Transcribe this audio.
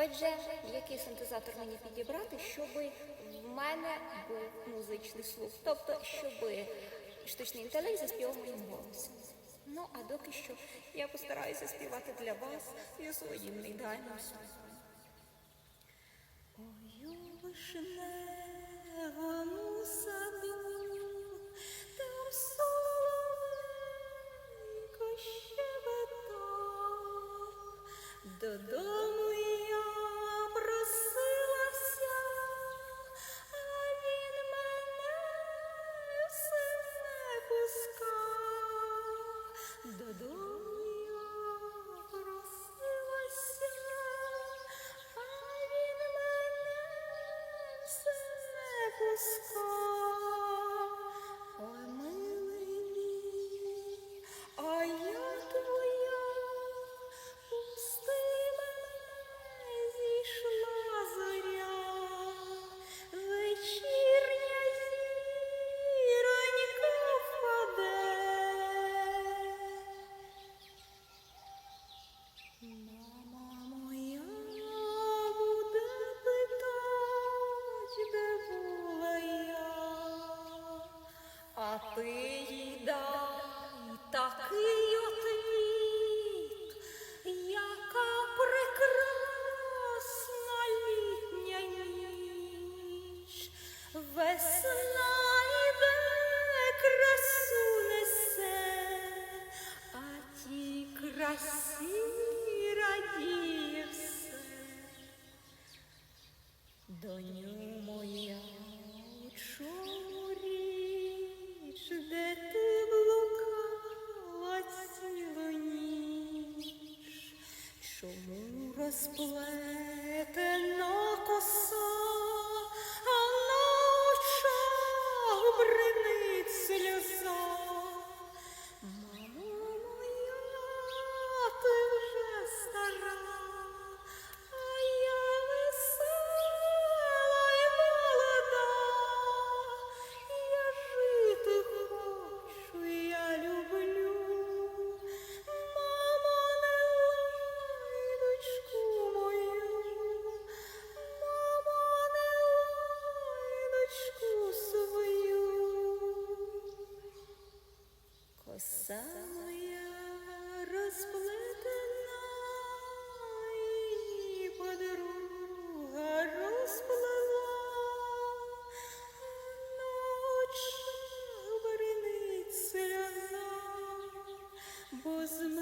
Отже, який синтезатор мені підібрати, щоб в мене був музичний слух, тобто, щоб штучний інтелект заспівав моїм голосом. Ну, а доки що я постараюся співати для вас і своїм ідеальному сміху. Ой, у вишневому саду, там соловейко sky. Весна іде, красу несе, а ті красі радіє все. Доню моя, у чому річ, де ти блукала цілу ніч? Чому розплетена коса, was